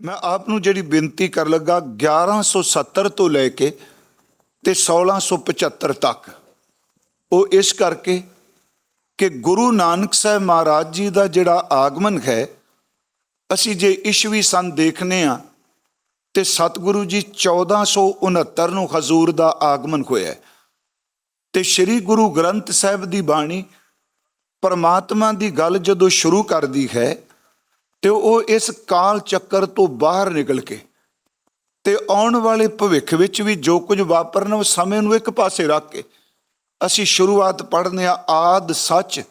ਮੈਂ ਆਪ ਨੂੰ ਜਿਹੜੀ ਬੇਨਤੀ ਕਰ ਲੱਗਾ 1170 ਤੋਂ ਲੈ ਕੇ ਤੇ 1675 ਤੱਕ ਉਹ ਇਸ ਕਰਕੇ ਕਿ ਗੁਰੂ ਨਾਨਕ ਸਾਹਿਬ ਮਹਾਰਾਜ ਜੀ ਦਾ ਜਿਹੜਾ ਆਗਮਨ ਹੈ, ਅਸੀਂ ਜੇ ਈਸਵੀ ਸਨ ਦੇਖਨੇ ਆ ਤੇ ਸਤਿਗੁਰੂ ਜੀ 1469 ਨੂੰ ਹਜ਼ੂਰ ਦਾ ਆਗਮਨ ਹੋਇਆ ਹੈ। ਤੇ ਸ੍ਰੀ ਗੁਰੂ ਗ੍ਰੰਥ ਸਾਹਿਬ ਦੀ ਬਾਣੀ ਪਰਮਾਤਮਾ ਦੀ ਗੱਲ ਜਦੋਂ ਸ਼ੁਰੂ ਕਰਦੀ ਹੈ ਤੇ ਉਹ ਇਸ ਕਾਲ ਚੱਕਰ ਤੋਂ ਬਾਹਰ ਨਿਕਲ ਕੇ ਤੇ ਆਉਣ ਵਾਲੇ ਭਵਿੱਖ ਵਿੱਚ ਵੀ ਜੋ ਕੁਝ ਵਾਪਰਨ ਉਹ ਸਮੇਂ ਨੂੰ ਇੱਕ ਪਾਸੇ ਰੱਖ ਕੇ ਅਸੀਂ ਸ਼ੁਰੂਆਤ ਪੜ੍ਹਨੇ ਆ ਆਦ ਸੱਚ,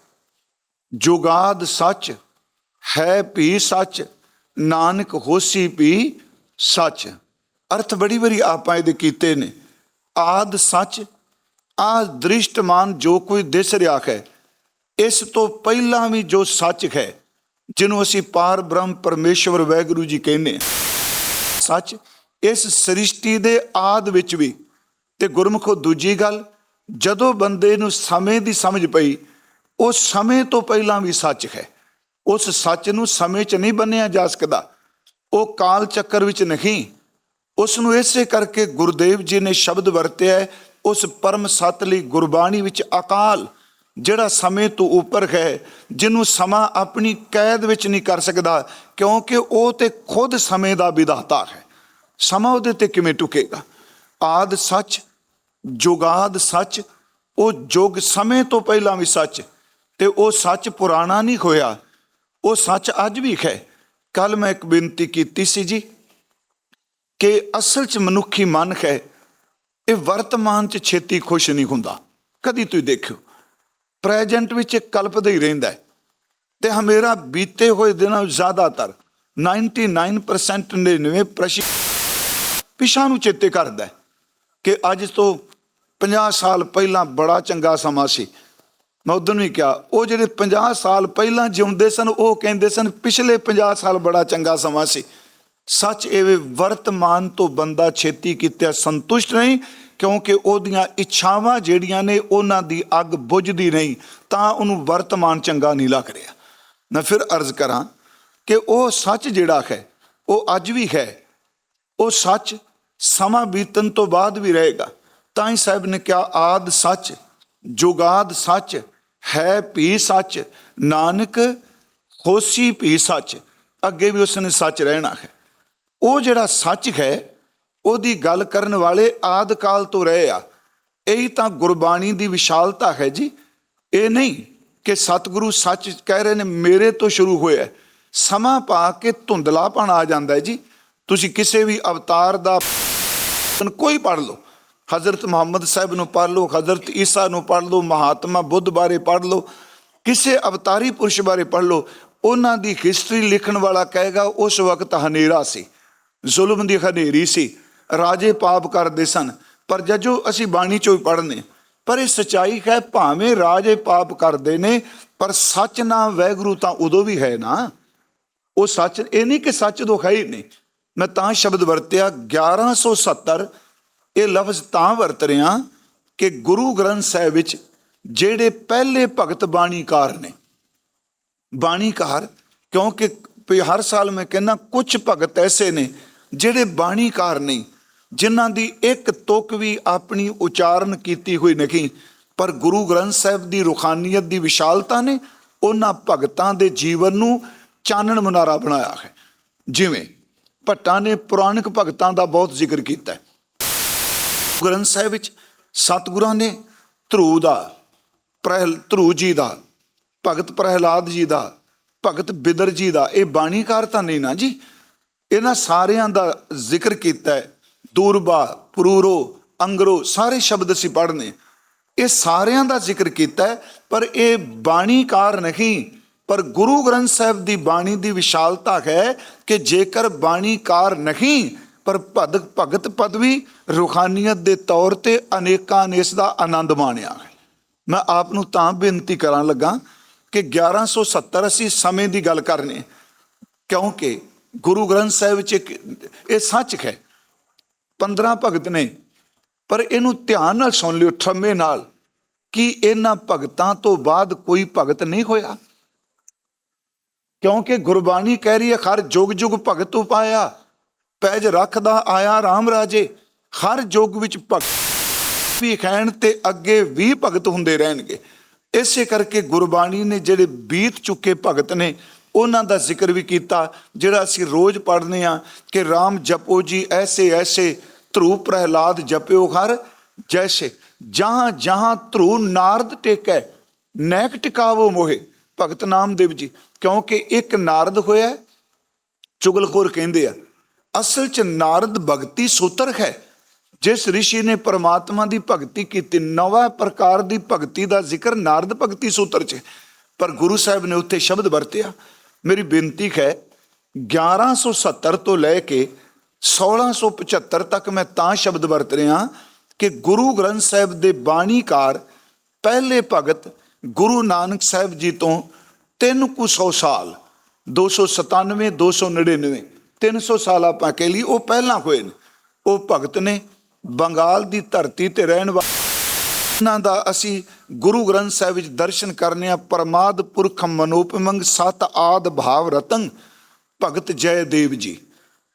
ਜੁਗਾਦ ਸੱਚ, ਹੈ ਵੀ ਸੱਚ, ਨਾਨਕ ਹੋਸੀ ਵੀ ਸੱਚ। ਅਰਥ ਬੜੀ ਬੜੀ ਆਪਾਂ ਇਹਦੇ ਕੀਤੇ ਨੇ। ਆਦ ਸੱਚ, ਆ ਦ੍ਰਿਸ਼ਟਮਾਨ ਜੋ ਕੋਈ ਦਿਸ ਰਿਹਾ ਹੈ, ਇਸ ਤੋਂ ਪਹਿਲਾਂ ਵੀ ਜੋ ਸੱਚ ਹੈ ਜਿਹਨੂੰ ਅਸੀਂ ਪਾਰ ਬ੍ਰਹਮ ਪਰਮੇਸ਼ਵਰ ਵੈਗੁਰੂ ਜੀ ਕਹਿੰਦੇ ਸੱਚ, ਇਸ ਸ੍ਰਿਸ਼ਟੀ ਦੇ ਆਦ ਵਿੱਚ ਵੀ ਤੇ ਗੁਰਮੁਖੋ ਦੂਜੀ ਗੱਲ, ਜਦੋਂ ਬੰਦੇ ਨੂੰ ਸਮੇਂ ਦੀ ਸਮਝ ਪਈ, ਉਹ ਸਮੇਂ ਤੋਂ ਪਹਿਲਾਂ ਵੀ ਸੱਚ ਹੈ। ਉਸ ਸੱਚ ਨੂੰ ਸਮੇਂ 'ਚ ਨਹੀਂ ਬੰਨਿਆ ਜਾ ਸਕਦਾ। ਉਹ ਕਾਲ ਚੱਕਰ ਵਿੱਚ ਨਹੀਂ। ਉਸ ਨੂੰ ਇਸੇ ਕਰਕੇ ਗੁਰਦੇਵ ਜੀ ਨੇ ਸ਼ਬਦ ਵਰਤਿਆ ਉਸ ਪਰਮ ਸੱਤ ਲਈ ਗੁਰਬਾਣੀ ਵਿੱਚ ਅਕਾਲ। ਜਿਹੜਾ ਸਮੇਂ ਤੋਂ ਉੱਪਰ ਹੈ, ਜਿਹਨੂੰ ਸਮਾਂ ਆਪਣੀ ਕੈਦ ਵਿੱਚ ਨਹੀਂ ਕਰ ਸਕਦਾ, ਕਿਉਂਕਿ ਉਹ ਤੇ ਖੁਦ ਸਮੇਂ ਦਾ ਵਿਧਾਤਾ ਹੈ। ਸਮਾਂ ਉਹਦੇ ਤੇ ਕਿਵੇਂ ਟੁਕੇਗਾ? ਆਦ ਸੱਚ ਜੁਗਾਦ ਸੱਚ, ਉਹ ਜੁਗ ਸਮੇਂ ਤੋਂ ਪਹਿਲਾਂ ਵੀ ਸੱਚ, ਤੇ ਉਹ ਸੱਚ ਪੁਰਾਣਾ ਨਹੀਂ ਹੋਇਆ। ਉਹ ਸੱਚ ਅੱਜ ਵੀ ਹੈ। ਕੱਲ ਮੈਂ ਇੱਕ ਬੇਨਤੀ ਕੀਤੀ ਸੀ ਜੀ, ਕਿ ਅਸਲ 'ਚ ਮਨੁੱਖੀ ਮਨ ਹੈ, ਇਹ ਵਰਤਮਾਨ 'ਚ ਛੇਤੀ ਖੁਸ਼ ਨਹੀਂ ਹੁੰਦਾ। ਕਦੀ ਤੁਸੀਂ ਦੇਖਿਓ। ਪ੍ਰੈਜੈਂਟ ਵਿੱਚ ਕਲਪਦਾ ਹੀ ਰਹਿੰਦਾ ਹੈ। ਤੇ ਹਮੇਰਾ ਬੀਤੇ ਹੋਏ ਦਿਨਾਂ ਵਿੱਚ ਜ਼ਿਆਦਾਤਰ 99% 99% ਪਿਛਾਂ ਨੂੰ ਚੇਤੇ ਕਰਦਾ ਕਿ ਅੱਜ ਤੋਂ 50 ਸਾਲ ਪਹਿਲਾਂ ਬੜਾ ਚੰਗਾ ਸਮਾਂ ਸੀ। ਮੈਂ ਉਦੋਂ ਵੀ ਕਿਹਾ, ਉਹ ਜਿਹੜੇ 50 ਸਾਲ ਪਹਿਲਾਂ ਜਿਉਂਦੇ ਸਨ, ਉਹ ਕਹਿੰਦੇ ਸਨ, ਪਿਛਲੇ 50 ਸਾਲ ਬੜਾ ਚੰਗਾ ਸਮਾਂ ਸੀ। ਸੱਚ ਇਹ ਵਰਤਮਾਨ ਤੋਂ ਬੰਦਾ ਛੇਤੀ ਕੀਤਾ ਸੰਤੁਸ਼ਟ ਨਹੀਂ ਕਿਉਂਕਿ ਉਹਦੀਆਂ ਇੱਛਾਵਾਂ ਜਿਹੜੀਆਂ ਨੇ ਉਹਨਾਂ ਦੀ ਅੱਗ ਬੁਝਦੀ ਨਹੀਂ, ਤਾਂ ਉਹਨੂੰ ਵਰਤਮਾਨ ਚੰਗਾ ਨਹੀਂ ਲੱਗ ਰਿਹਾ। ਮੈਂ ਫਿਰ ਅਰਜ਼ ਕਰਾਂ ਕਿ ਉਹ ਸੱਚ ਜਿਹੜਾ ਹੈ, ਉਹ ਅੱਜ ਵੀ ਹੈ, ਉਹ ਸੱਚ ਸਮਾਂ ਬੀਤਣ ਤੋਂ ਬਾਅਦ ਵੀ ਰਹੇਗਾ। ਤਾਂ ਹੀ ਸਾਹਿਬ ਨੇ ਕਿਹਾ, ਆਦ ਸੱਚ, ਜੁਗਾਦ ਸੱਚ, ਹੈ ਭੀ ਸੱਚ, ਨਾਨਕ ਹੋਸੀ ਭੀ ਸੱਚ। ਅੱਗੇ ਵੀ ਉਸਨੇ ਸੱਚ ਰਹਿਣਾ ਹੈ। ਉਹ ਜਿਹੜਾ ਸੱਚ ਹੈ ਉਹਦੀ ਗੱਲ ਕਰਨ ਵਾਲੇ ਆਦ ਕਾਲ ਤੋਂ ਰਹੇ ਆ। ਇਹੀ ਤਾਂ ਗੁਰਬਾਣੀ ਦੀ ਵਿਸ਼ਾਲਤਾ ਹੈ ਜੀ। ਇਹ ਨਹੀਂ ਕਿ ਸਤਿਗੁਰੂ ਸੱਚ ਕਹਿ ਰਹੇ ਨੇ, ਮੇਰੇ ਤੋਂ ਸ਼ੁਰੂ ਹੋਇਆ ਸਮਾਂ ਪਾ ਕੇ ਧੁੰਦਲਾਪਣ ਆ ਜਾਂਦਾ ਹੈ ਜੀ। ਤੁਸੀਂ ਕਿਸੇ ਵੀ ਅਵਤਾਰ ਦਾ ਕੋਈ ਪੜ੍ਹ ਲਓ। ਹਜ਼ਰਤ ਮੁਹੰਮਦ ਸਾਹਿਬ ਨੂੰ ਪੜ੍ਹ ਲਓ, ਹਜ਼ਰਤ ਈਸਾ ਨੂੰ ਪੜ੍ਹ ਲਓ, ਮਹਾਤਮਾ ਬੁੱਧ ਬਾਰੇ ਪੜ੍ਹ ਲਓ। ਕਿਸੇ ਅਵਤਾਰੀ ਪੁਰਸ਼ ਬਾਰੇ ਪੜ੍ਹ ਲਓ। ਉਹਨਾਂ ਦੀ ਹਿਸਟਰੀ ਲਿਖਣ ਵਾਲਾ ਕਹੇਗਾ, ਉਸ ਵਕਤ ਹਨੇਰਾ ਸੀ। ਜ਼ੁਲਮ ਦੀ ਹਨੇਰੀ ਸੀ। ਰਾਜੇ ਪਾਪ ਕਰਦੇ ਸਨ। ਪਰ ਜਜੋ, ਅਸੀਂ ਬਾਣੀ ਚੋਂ ਹੀ ਪੜ੍ਹਨੇ। ਪਰ ਇਹ ਸਚਾਈ ਹੈ, ਭਾਵੇਂ ਰਾਜੇ ਪਾਪ ਕਰਦੇ ਨੇ, ਪਰ ਸੱਚ ਨਾ, ਵੈਗਰੂ ਤਾਂ ਉਦੋਂ ਵੀ ਹੈ ਨਾ। ਉਹ ਸੱਚ, ਇਹ ਨਹੀਂ ਕਿ ਸੱਚ ਦੋ ਹੈ ਹੀ ਨਹੀਂ। ਮੈਂ ਤਾਂ ਸ਼ਬਦ ਵਰਤਿਆ 1170 ਇਹ ਲਫ਼ਜ਼ ਤਾਂ ਵਰਤ ਰਿਆਂ ਕਿ ਗੁਰੂ ਗ੍ਰੰਥ ਸਾਹਿਬ ਵਿੱਚ ਜਿਹੜੇ ਪਹਿਲੇ ਭਗਤ ਬਾਣੀਕਾਰ ਨੇ। ਬਾਣੀਕਾਰ, ਕਿਉਂਕਿ ਹਰ ਸਾਲ ਮੈਂ ਕਹਿੰਦਾ ਕੁਝ ਭਗਤ ਐਸੇ ਨੇ ਜਿਹੜੇ ਬਾਣੀਕਾਰ ਨਹੀਂ। ਜਿਨ੍ਹਾਂ ਦੀ ਇੱਕ ਤੁਕ ਵੀ ਆਪਣੀ ਉਚਾਰਨ ਕੀਤੀ ਹੋਈ ਨਹੀਂ, ਪਰ ਗੁਰੂ ਗ੍ਰੰਥ ਸਾਹਿਬ ਦੀ ਰੁਖਾਨੀਅਤ ਦੀ ਵਿਸ਼ਾਲਤਾ ਨੇ ਉਹਨਾਂ ਭਗਤਾਂ ਦੇ ਜੀਵਨ ਨੂੰ ਚਾਨਣ ਮੁਨਾਰਾ ਬਣਾਇਆ ਹੈ। ਜਿਵੇਂ ਭੱਟਾਂ ਨੇ ਪੁਰਾਣਿਕ ਭਗਤਾਂ ਦਾ ਬਹੁਤ ਜ਼ਿਕਰ ਕੀਤਾ ਹੈ। ਗ੍ਰੰਥ ਸਾਹਿਬ ਵਿੱਚ ਸਤਿਗੁਰਾਂ ਨੇ ਧਰੂ ਦਾ, ਪ੍ਰਹਿਲ, ਧਰੂ ਜੀ ਦਾ, ਭਗਤ ਪ੍ਰਹਿਲਾਦ ਜੀ ਦਾ, ਭਗਤ ਬਿਦਰ ਜੀ ਦਾ, ਇਹ ਬਾਣੀਕਾਰ ਤਾਂ ਨਹੀਂ ਨਾ ਜੀ, ਇਹਨਾਂ ਸਾਰਿਆਂ ਦਾ ਜ਼ਿਕਰ ਕੀਤਾ ਹੈ। ਦੂਰਬਾ ਪਰੂਰੋ, ਅੰਗਰੋ ਸਾਰੇ ਸ਼ਬਦ ਅਸੀਂ ਪੜ੍ਹਨੇ। ਇਹ ਸਾਰਿਆਂ ਦਾ ਜ਼ਿਕਰ ਕੀਤਾ ਪਰ ਇਹ ਬਾਣੀਕਾਰ ਨਹੀਂ। ਪਰ ਗੁਰੂ ਗ੍ਰੰਥ ਸਾਹਿਬ ਦੀ ਬਾਣੀ ਦੀ ਵਿਸ਼ਾਲਤਾ ਹੈ ਕਿ ਜੇਕਰ ਬਾਣੀਕਾਰ ਨਹੀਂ, ਪਰ ਭਗਤ ਭਗਤ ਪਦਵੀ ਰੂਹਾਨੀਅਤ ਦੇ ਤੌਰ ਤੇ ਅਨੇਕਾਂ ਨੇ ਇਸ ਦਾ ਆਨੰਦ ਮਾਣਿਆ ਮੈਂ ਆਪ ਨੂੰ ਤਾਂ ਬੇਨਤੀ ਕਰਾਂ ਲੱਗਾ ਕਿ 1170 ਅਸੀਂ ਸਮੇਂ ਦੀ ਗੱਲ ਕਰਨੀ ਕਿਉਂਕਿ ਗੁਰੂ ਗ੍ਰੰਥ ਸਾਹਿਬ ਵਿੱਚ ਇੱਕ, ਇਹ ਸੱਚ ਹੈ 15 ਭਗਤ ਨੇ, ਪਰ ਇਹਨੂੰ ਧਿਆਨ ਨਾਲ ਸੁਣ ਲਿਓ ਠੰਮੇ ਨਾਲ, ਕਿ ਇਹਨਾਂ ਭਗਤਾਂ ਤੋਂ ਬਾਅਦ ਕੋਈ ਭਗਤ ਨਹੀਂ ਹੋਇਆ। ਕਿਉਂਕਿ ਗੁਰਬਾਣੀ ਕਹਿ ਰਹੀ ਹੈ, ਹਰ ਜੁਗ ਜੁਗ ਭਗਤ ਉਪਾਇਆ, ਪੈਜ ਰੱਖਦਾ ਆਇਆ RAM ਰਾਜੇ, ਹਰ ਜੁਗ ਵਿੱਚ ਭਗਤ ਵੀ ਖੈਣ ਤੇ ਅੱਗੇ ਵੀ ਭਗਤ ਹੁੰਦੇ ਰਹਿਣਗੇ। ਇਸੇ ਕਰਕੇ ਗੁਰਬਾਣੀ ਨੇ ਜਿਹੜੇ ਬੀਤ ਚੁੱਕੇ ਭਗਤ ਨੇ ਉਹਨਾਂ ਦਾ ਜ਼ਿਕਰ ਵੀ ਕੀਤਾ, ਜਿਹੜਾ ਅਸੀਂ ਰੋਜ਼ ਪੜ੍ਹਦੇ ਆ ਕਿ RAM ਜਪੋ ਜੀ, ਐਸੇ ਐਸੇ ਧਰੂ ਪ੍ਰਹਿਲਾਦ ਜਪਿਓ ਹਰ ਜੈਸੇ ਜਹਾਂ ਜਹਾਂ ਧਰੂ ਨਾਰਦ ਟੇਕੈ, ਨੈਕ ਟਿਕਾਵੋ ਮੋਹੇ। ਭਗਤ ਨਾਮਦੇਵ ਜੀ, ਕਿਉਂਕਿ ਇੱਕ ਨਾਰਦ ਹੋਇਆ, ਚੁਗਲਖੋਰ ਕਹਿੰਦੇ ਆ, ਅਸਲ ਚ ਨਾਰਦ ਭਗਤੀ ਸੂਤਰ ਹੈ। ਜਿਸ ઋષਿ ਨੇ ਪਰਮਾਤਮਾ ਦੀ ਭਗਤੀ ਕੀਤੀ, ਨਵਾਂ ਪ੍ਰਕਾਰ ਦੀ ਭਗਤੀ ਦਾ ਜ਼ਿਕਰ ਨਾਰਦ ਭਗਤੀ ਸੂਤਰ ਚ ਪਰ ਗੁਰੂ ਸਾਹਿਬ ਨੇ ਉੱਥੇ ਸ਼ਬਦ ਵਰਤਿਆ ਮੇਰੀ ਬੇਨਤੀ ਹੈ 1170 ਤੋਂ ਲੈ ਕੇ 1675 ਤੱਕ ਮੈਂ ਤਾਂ ਸ਼ਬਦ ਵਰਤ ਰਿਹਾ ਕਿ ਗੁਰੂ ਗ੍ਰੰਥ ਸਾਹਿਬ ਦੇ ਬਾਣੀਕਾਰ ਪਹਿਲੇ ਭਗਤ ਗੁਰੂ ਨਾਨਕ ਸਾਹਿਬ ਜੀ ਤੋਂ ਤਿੰਨ ਕੁ ਸੌ ਸਾਲ 297 299 300 ਸਾਲ ਆਪਾਂ ਕਹਿ ਲਈ ਉਹ ਪਹਿਲਾਂ ਹੋਏ ਨੇ। ਉਹ ਭਗਤ ਨੇ ਬੰਗਾਲ ਦੀ ਧਰਤੀ ਤੇ ਰਹਿਣ ਵਾਲੇ ਉਹਨਾਂ ਦਾ ਅਸੀਂ ਗੁਰੂ ਗ੍ਰੰਥ ਸਾਹਿਬ ਵਿੱਚ ਦਰਸ਼ਨ ਕਰਨੇ ਆ, ਪਰਮਾਦ ਪੁਰਖ ਮਨੋਪਮੰਗ ਸਤ ਆਦ ਭਾਵ ਰਤਨ ਭਗਤ ਜੈ। ਦੇਵ ਜੀ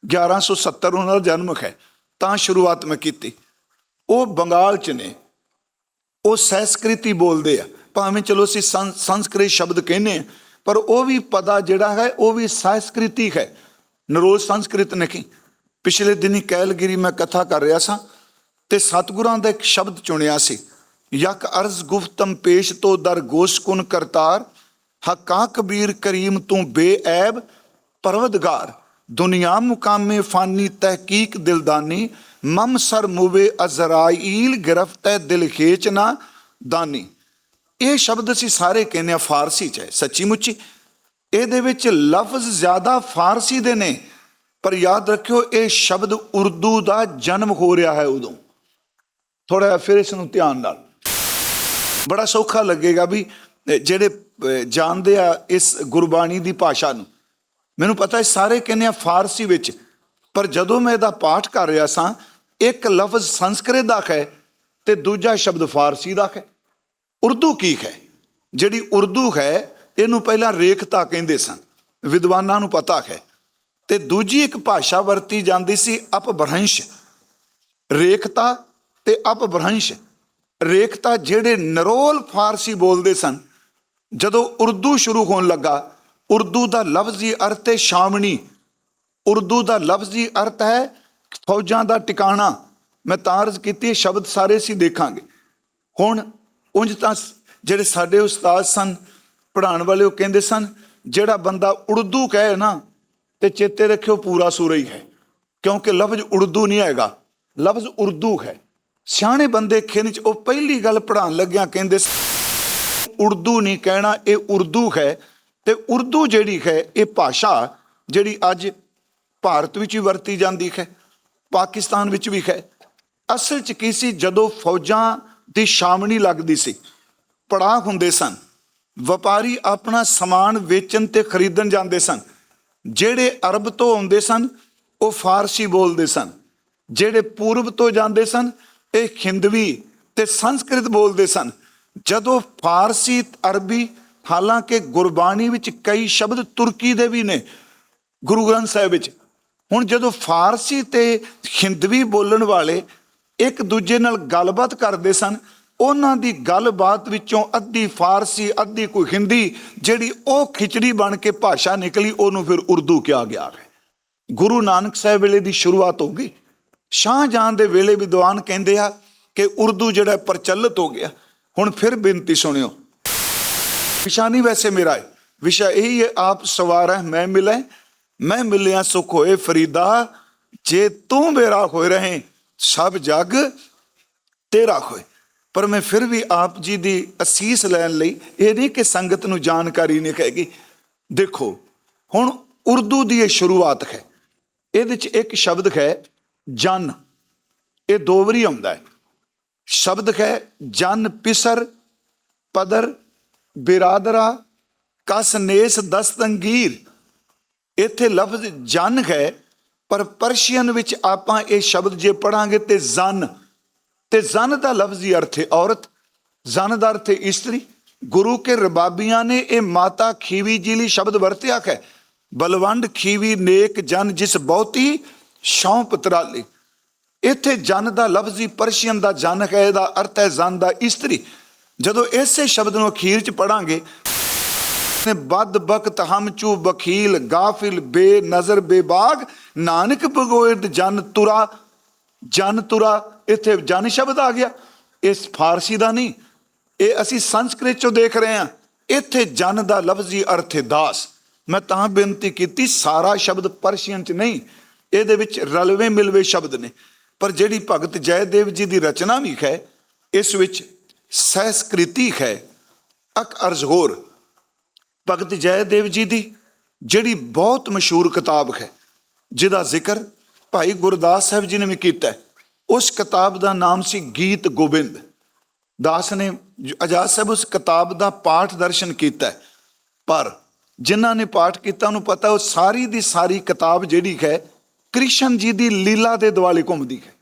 1170 ਉਹਨਾਂ ਦਾ ਜਨਮ ਹੈ, ਤਾਂ ਸ਼ੁਰੂਆਤ ਮੈਂ ਕੀਤੀ। ਉਹ ਬੰਗਾਲ ਚ ਨੇ। ਉਹ ਸੰਸਕ੍ਰਿਤੀ ਬੋਲਦੇ ਆ। ਭਾਵੇਂ ਚਲੋ ਅਸੀਂ ਸੰ- ਸੰਸਕ੍ਰਿਤ ਸ਼ਬਦ ਕਹਿੰਦੇ ਆ, ਪਰ ਉਹ ਵੀ ਪਦਾ ਜਿਹੜਾ ਹੈ, ਉਹ ਵੀ ਸੰਸਕ੍ਰਿਤੀ ਹੈ। ਨਰੋਜ਼ ਸੰਸਕ੍ਰਿਤ ਨਹੀਂ। ਪਿਛਲੇ ਦਿਨੀ ਕੈਲਗਿਰੀ ਮੈਂ ਕਥਾ ਕਰ ਰਿਹਾ ਸਾਂ, ਤੇ ਸਤਿਗੁਰਾਂ ਦਾ ਇੱਕ ਸ਼ਬਦ ਚੁਣਿਆ ਸੀ। ਯਕ ਅਰਜ਼ ਗੁਫਤਮ ਪੇਸ਼ ਤੋ ਦਰਗੋਸ ਕੁਨ ਕਰਤਾਰ, ਹਕਾ ਕਬੀਰ ਕਰੀਮ ਤੂੰ ਬੇਐਬ, ਪਰਵਦਗਾਰ, ਦੁਨੀਆ ਮੁਕਾਮੇ ਫਾਨੀ ਤਹਿਕੀਕ ਦਿਲਦਾਨੀ, ਮਮ ਸਰ ਮੁਵੇ ਅਜ਼ਰਾਈਲ ਗ੍ਰਿਫਤੈ ਦਿਲ ਖੇਚਨਾ ਦਾਨੀ। ਇਹ ਸ਼ਬਦ ਅਸੀਂ ਸਾਰੇ ਕਹਿੰਦੇ ਆ ਫਾਰਸੀ ਚ ਹੈ ਸੱਚੀ ਮੁੱਚੀ ਇਹਦੇ ਵਿੱਚ ਲਫ਼ਜ਼ ਜ਼ਿਆਦਾ ਫਾਰਸੀ ਦੇ ਨੇ, ਪਰ ਯਾਦ ਰੱਖਿਓ ਇਹ ਸ਼ਬਦ ਉਰਦੂ ਦਾ ਜਨਮ ਹੋ ਰਿਹਾ ਹੈ ਉਦੋਂ। ਥੋੜਾ ਜਿਹਾ ਫਿਰ ਇਸ ਨੂੰ ਧਿਆਨ ਨਾਲ। ਬੜਾ ਸੌਖਾ ਲੱਗੇਗਾ ਵੀ ਜਿਹੜੇ ਜਾਣਦੇ ਆ ਇਸ ਗੁਰਬਾਣੀ ਦੀ ਭਾਸ਼ਾ ਨੂੰ। ਮੈਨੂੰ ਪਤਾ ਹੈ ਸਾਰੇ ਕਹਿੰਦੇ ਆ ਫਾਰਸੀ ਵਿੱਚ, ਪਰ ਜਦੋਂ ਮੈਂ ਇਹਦਾ ਪਾਠ ਕਰ ਰਿਹਾ ਸਾਂ, ਇੱਕ ਲਫ਼ਜ਼ ਸੰਸਕ੍ਰਿਤ ਦਾ ਹੈ ਤੇ ਦੂਜਾ ਸ਼ਬਦ ਫਾਰਸੀ ਦਾ ਹੈ। ਉਰਦੂ ਕੀ ਹੈ? ਜਿਹੜੀ ਉਰਦੂ ਹੈ, ਇਹਨੂੰ ਪਹਿਲਾਂ ਰੇਖਤਾ ਕਹਿੰਦੇ ਸਨ ਵਿਦਵਾਨਾਂ ਨੂੰ ਪਤਾ ਹੈ। ਤੇ ਦੂਜੀ ਇੱਕ ਭਾਸ਼ਾ ਵਰਤੀ ਜਾਂਦੀ ਸੀ ਅਪਭ੍ਰੰਸ਼। ਰੇਖਤਾ ਤੇ ਅਪਭ੍ਰੰਸ਼। ਰੇਖਤਾ ਜਿਹੜੇ ਨਰੋਲ ਫਾਰਸੀ ਬੋਲਦੇ ਸਨ, ਜਦੋਂ ਉਰਦੂ ਸ਼ੁਰੂ ਹੋਣ ਲੱਗਾ, ਉਰਦੂ ਦਾ ਲਫ਼ਜ਼ੀ ਅਰਥ ਹੈ ਸ਼ਾਮਣੀ। ਉਰਦੂ ਦਾ ਲਫ਼ਜ਼ੀ ਅਰਥ ਹੈ ਫੌਜਾਂ ਦਾ ਟਿਕਾਣਾ। ਮੈਂ ਤਾਰਜ਼ ਕੀਤੀ ਸ਼ਬਦ ਸਾਰੇ ਅਸੀਂ ਦੇਖਾਂਗੇ। ਹੁਣ ਉਂਝ ਤਾਂ ਜਿਹੜੇ ਸਾਡੇ ਉਸਤਾਦ ਸਨ, ਪੜ੍ਹਾਉਣ ਵਾਲੇ ਉਹ ਕਹਿੰਦੇ ਸਨ, ਜਿਹੜਾ ਬੰਦਾ ਉਰਦੂ ਕਹੇ ਨਾ, ਤੇ ਚੇਤੇ ਰੱਖਿਓ ਪੂਰਾ ਸੂਰਾ ਹੀ ਹੈ, ਕਿਉਂਕਿ ਲਫ਼ਜ਼ ਉਰਦੂ ਨਹੀਂ ਹੈਗਾ, ਲਫ਼ਜ਼ ਉਰਦੂ ਹੈ। ਸਿਆਣੇ ਬੰਦੇ ਖਿੰਨ ਚ ਉਹ ਪਹਿਲੀ ਗੱਲ ਪੜ੍ਹਾਉਣ ਲੱਗਿਆ ਕਹਿੰਦੇ ਸੀ, ਉਰਦੂ ਨਹੀਂ ਕਹਿਣਾ, ਇਹ ਉਰਦੂ ਹੈ ਤੇ ਉਰਦੂ ਜਿਹੜੀ ਹੈ, ਇਹ ਭਾਸ਼ਾ ਜਿਹੜੀ ਅੱਜ ਭਾਰਤ ਵਿੱਚ ਵੀ ਵਰਤੀ ਜਾਂਦੀ ਹੈ, ਪਾਕਿਸਤਾਨ ਵਿੱਚ ਵੀ ਹੈ। ਅਸਲ ਚ ਕੀ ਸੀ, ਜਦੋਂ ਫੌਜਾਂ ਦੀ ਸ਼ਾਮਣੀ ਲੱਗਦੀ ਸੀ, ਪੜਾਅ ਹੁੰਦੇ ਸਨ, ਵਪਾਰੀ ਆਪਣਾ ਸਮਾਨ ਵੇਚਣ ਤੇ ਖਰੀਦਣ ਜਾਂਦੇ ਸਨ, ਜਿਹੜੇ ਅਰਬ ਤੋਂ ਆਉਂਦੇ ਸਨ, ਉਹ ਫਾਰਸੀ ਬੋਲਦੇ ਸਨ, ਜਿਹੜੇ ਪੂਰਬ ਤੋਂ ਜਾਂਦੇ ਸਨ ਇਹ ਹਿੰਦਵੀ ਤੇ ਸੰਸਕ੍ਰਿਤ ਬੋਲਦੇ ਸਨ। ਜਦੋਂ ਫਾਰਸੀ, ਅਰਬੀ, ਹਾਲਾਂਕਿ ਗੁਰਬਾਣੀ ਵਿੱਚ ਕਈ ਸ਼ਬਦ ਤੁਰਕੀ ਦੇ ਵੀ ਨੇ ਗੁਰੂ ਗ੍ਰੰਥ ਸਾਹਿਬ ਵਿੱਚ। ਹੁਣ ਜਦੋਂ ਫਾਰਸੀ ਤੇ ਹਿੰਦਵੀ ਬੋਲਣ ਵਾਲੇ ਇੱਕ ਦੂਜੇ ਨਾਲ ਗੱਲਬਾਤ ਕਰਦੇ ਸਨ, ਉਹਨਾਂ ਦੀ ਗੱਲਬਾਤ ਵਿੱਚੋਂ ਅੱਧੀ ਫਾਰਸੀ, ਅੱਧੀ ਕੋਈ ਹਿੰਦੀ, ਜਿਹੜੀ ਉਹ ਖਿਚੜੀ ਬਣ ਕੇ ਭਾਸ਼ਾ ਨਿਕਲੀ, ਉਹਨੂੰ ਫਿਰ ਉਰਦੂ ਕਿਹਾ ਗਿਆ ਗੁਰੂ ਨਾਨਕ ਸਾਹਿਬ ਵੇਲੇ ਦੀ ਸ਼ੁਰੂਆਤ ਹੋ ਗਈ। ਸ਼ਾਹਜਹਾਨ ਦੇ ਵੇਲੇ ਵਿਦਵਾਨ ਕਹਿੰਦੇ ਆ ਕਿ ਉਰਦੂ ਜਿਹੜਾ ਪ੍ਰਚਲਿਤ ਹੋ ਗਿਆ। ਹੁਣ ਫਿਰ ਬੇਨਤੀ ਸੁਣਿਓ। ਵਿਸ਼ਾ ਨਹੀਂ ਵੈਸੇ ਮੇਰਾ ਹੈ। ਵਿਸ਼ਾ ਇਹੀ ਹੈ, ਆਪ ਸਵਾਰ ਹੈ, ਮੈਂ ਮਿਲੇ, ਮੈਂ ਮਿਲਿਆ ਸੁਖ ਹੋਏ ਫਰੀਦਾ, ਜੇ ਤੂੰ ਮੇਰਾ ਹੋਏ ਰਹੇ, ਸਭ ਜਗ ਤੇਰਾ ਹੋਏ। ਪਰ ਮੈਂ ਫਿਰ ਵੀ ਆਪ ਜੀ ਦੀ ਅਸੀਸ ਲੈਣ ਲਈ ਇਹ ਨਹੀਂ ਕਿ ਸੰਗਤ ਨੂੰ ਜਾਣਕਾਰੀ ਨਹੀਂ ਕਹੇਗੀ। ਦੇਖੋ, ਹੁਣ ਉਰਦੂ ਦੀ ਇਹ ਸ਼ੁਰੂਆਤ ਹੈ। ਇਹਦੇ ਚ ਇੱਕ ਸ਼ਬਦ ਹੈ ਜਨ। ਇਹ ਦੋ ਵਾਰੀ ਆਉਂਦਾ ਹੈ। ਸ਼ਬਦ ਹੈ ਜਨ ਪਿਸਰ, ਪਦਰ ਬਿਰਾਦਰਾ, ਕਸ ਨੇਸ ਦਸਤੰਗੀਰ ਇੱਥੇ ਲਫ਼ਜ਼ ਜਨ ਹੈ, ਪਰ ਪਰਸ਼ੀਅਨ ਵਿੱਚ ਆਪਾਂ ਇਹ ਸ਼ਬਦ ਜੇ ਪੜਾਂਗੇ ਤੇ ਜ਼ਨ। ਤੇ ਜ਼ਨ ਦਾ ਲਫ਼ਜ਼ੀ ਅਰਥ ਹੈ ਔਰਤ। ਜ਼ਨ ਦਾ ਅਰਥ ਹੈ ਇਸਤਰੀ। ਗੁਰੂ ਕੇ ਰਬਾਬੀਆਂ ਨੇ ਇਹ ਮਾਤਾ ਖੀਵੀ ਜੀ ਲਈ ਸ਼ਬਦ ਵਰਤਿਆ ਹੈ। ਬਲਵੰਡ ਖੀਵੀ ਨੇਕ ਜਨ ਜਿਸ ਬਹੁਤੀ ਸ਼ੌਂ ਪਤਰਾਲੀ ਇੱਥੇ ਜਨ ਦਾ ਲਫ਼ਜ਼ੀ ਪਰਸ਼ੀਅਨ ਦਾ ਜਨ ਹੈ, ਇਹਦਾ ਅਰਥ ਹੈ ਜਨ ਦਾ ਇਸਤਰੀ। ਜਦੋਂ ਇਸੇ ਸ਼ਬਦ ਨੂੰ ਅਖੀਰ ਚ ਪੜਾਂਗੇ ਨੇ ਬਦ ਬਖਤ ਹਮ ਚੂ ਬਖੀਲ ਗਾਫਿਲ ਬੇ ਨਜ਼ਰ ਬੇਬਾਗ, ਨਾਨਕ ਬਗੋਇਦ ਜਨ ਤੁਰਾ ਜਨ ਤੁਰਾ, ਇੱਥੇ ਜਨ ਸ਼ਬਦ ਆ ਗਿਆ। ਇਸ ਫਾਰਸੀ ਦਾ ਨਹੀਂ, ਇਹ ਅਸੀਂ ਸੰਸਕ੍ਰਿਤ ਚੋਂ ਦੇਖ ਰਹੇ ਹਾਂ। ਇੱਥੇ ਜਨ ਦਾ ਲਫ਼ਜ਼ੀ ਅਰਥ ਹੈ ਦਾਸ। ਮੈਂ ਤਾਂ ਬੇਨਤੀ ਕੀਤੀ, ਸਾਰਾ ਸ਼ਬਦ ਪਰਸ਼ੀਅਨ ਚ ਨਹੀਂ ਇਹਦੇ ਵਿੱਚ ਰਲਵੇਂ ਮਿਲਵੇਂ ਸ਼ਬਦ ਨੇ। ਪਰ ਜਿਹੜੀ ਭਗਤ ਜੈਦੇਵ ਜੀ ਦੀ ਰਚਨਾ ਵੀ ਹੈ, ਇਸ ਵਿੱਚ ਸਹਿਸਕ੍ਰਿਤੀ ਹੈ। ਅਕ ਅਰਜ਼ ਹੋਰ, ਭਗਤ ਜੈਦੇਵ ਜੀ ਦੀ ਜਿਹੜੀ ਬਹੁਤ ਮਸ਼ਹੂਰ ਕਿਤਾਬ ਹੈ, ਜਿਹਦਾ ਜ਼ਿਕਰ ਭਾਈ ਗੁਰਦਾਸ ਸਾਹਿਬ ਜੀ ਨੇ ਵੀ ਕੀਤਾ ਉਸ ਕਿਤਾਬ ਦਾ ਨਾਮ ਸੀ ਗੀਤ ਗੋਬਿੰਦ। ਦਾਸ ਨੇ ਆਜ਼ਾਦ ਸਾਹਿਬ ਉਸ ਕਿਤਾਬ ਦਾ ਪਾਠ ਦਰਸ਼ਨ ਕੀਤਾ ਪਰ ਜਿਨ੍ਹਾਂ ਨੇ ਪਾਠ ਕੀਤਾ, ਉਹਨੂੰ ਪਤਾ ਉਹ ਸਾਰੀ ਦੀ ਸਾਰੀ ਕਿਤਾਬ ਜਿਹੜੀ ਹੈ ਕ੍ਰਿਸ਼ਨ ਜੀ ਦੀ ਲੀਲਾ ਦੇ ਦੁਆਲੇ ਘੁੰਮਦੀ ਹੈ,